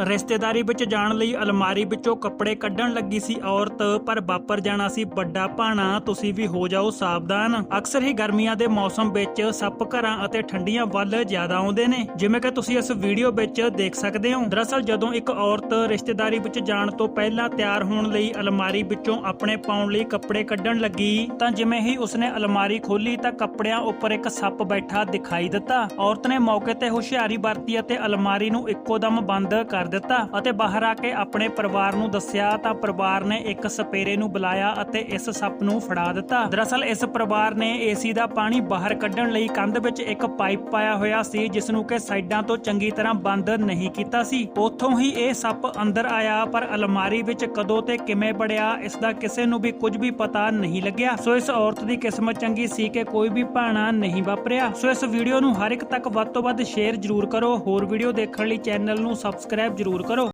ਰਿਸ਼ਤੇਦਾਰੀ ਵਿੱਚ ਜਾਣ ਲਈ ਅਲਮਾਰੀ ਵਿੱਚੋਂ ਕੱਪੜੇ ਕੱਢਣ ਲੱਗੀ ਸੀ ਔਰਤ, ਪਰ ਵਾਪਰ ਜਾਣਾ ਸੀ ਵੱਡਾ ਭਾਣਾ। ਤੁਸੀਂ ਵੀ ਹੋ ਜਾਓ ਸਾਵਧਾਨ। ਅਕਸਰ ਹੀ ਗਰਮੀਆਂ ਦੇ ਮੌਸਮ ਵਿੱਚ ਸੱਪ ਘਰਾਂ ਅਤੇ ਠੰਡੀਆਂ ਵੱਲ ਜ਼ਿਆਦਾ ਆਉਂਦੇ ਨੇ। ਜਿਵੇਂ ਕਿ ਤੁਸੀਂ ਇਸ ਵੀਡੀਓ ਵਿੱਚ ਦੇਖ ਸਕਦੇ ਹੋ। ਦਰਅਸਲ ਜਦੋਂ ਇੱਕ ਔਰਤ ਰਿਸ਼ਤੇਦਾਰੀ ਵਿੱਚ ਜਾਣ ਤੋਂ ਪਹਿਲਾਂ ਤਿਆਰ ਹੋਣ ਲਈ ਅਲਮਾਰੀ ਵਿੱਚੋਂ ਆਪਣੇ ਪਾਉਣ ਲਈ ਕੱਪੜੇ ਕੱਢਣ ਲੱਗੀ, ਤਾਂ ਜਿਵੇਂ ਹੀ ਉਸਨੇ ਅਲਮਾਰੀ ਖੋਲੀ ਤਾਂ ਕੱਪੜਿਆਂ ਉੱਪਰ ਇੱਕ ਸੱਪ ਬੈਠਾ ਦਿਖਾਈ ਦਿੱਤਾ। ਔਰਤ ਨੇ ਮੌਕੇ ਤੇ ਹੁਸ਼ਿਆਰੀ ਵਰਤੀ ਅਤੇ ਅਲਮਾਰੀ ਨੂੰ ਇੱਕੋ ਦਮ ਬੰਦ ਕਰ ਦਿੱਤਾ ਅਤੇ ਬਾਹਰ ਆ ਕੇ ਆਪਣੇ ਪਰਿਵਾਰ ਨੂੰ ਦੱਸਿਆ ਤਾਂ ਪਰਿਵਾਰ ਨੇ ਇੱਕ ਸਪੇਰੇ ਨੂੰ ਬੁਲਾਇਆ ਅਤੇ ਇਸ ਸੱਪ ਨੂੰ ਫੜਾ ਦਿੱਤਾ। ਦਰਅਸਲ ਇਸ ਪਰਿਵਾਰ ਨੇ ਏਸੀ ਦਾ ਪਾਣੀ ਬਾਹਰ ਕੱਢਣ ਲਈ ਕੰਧ ਵਿੱਚ ਇੱਕ ਪਾਈਪ ਪਾਇਆ ਹੋਇਆ ਸੀ ਜਿਸ ਨੂੰ ਕਿ ਸਾਈਡਾਂ ਤੋਂ ਚੰਗੀ ਤਰ੍ਹਾਂ ਬੰਦ ਨਹੀਂ ਕੀਤਾ ਸੀ। ਉੱਥੋਂ ਹੀ ਇਹ ਸੱਪ ਅੰਦਰ ਆਇਆ, ਪਰ ਅਲਮਾਰੀ ਵਿੱਚ ਕਦੋਂ ਤੇ ਕਿਵੇਂ ਬੜਿਆ ਇਸ ਦਾ ਕਿਸੇ ਨੂੰ ਵੀ ਕੁਝ ਵੀ ਪਤਾ ਨਹੀਂ ਲੱਗਿਆ। ਸੋ ਇਸ ਔਰਤ ਦੀ ਕਿਸਮਤ ਚੰਗੀ ਸੀ ਕਿ ਕੋਈ ਵੀ ਭਾਣਾ ਨਹੀਂ ਵਾਪਰਿਆ। ਸੋ ਇਸ ਵੀਡੀਓ ਨੂੰ ਹਰ ਇੱਕ ਤੱਕ ਵੱਧ ਤੋਂ ਵੱਧ ਸ਼ੇਅਰ ਜ਼ਰੂਰ ਕਰੋ। ਹੋਰ ਵੀਡੀਓ ਦੇਖਣ ਲਈ ਚੈਨਲ ਨੂੰ ਸਬਸਕ੍ਰਾਈਬ ਜ਼ਰੂਰ ਕਰੋ।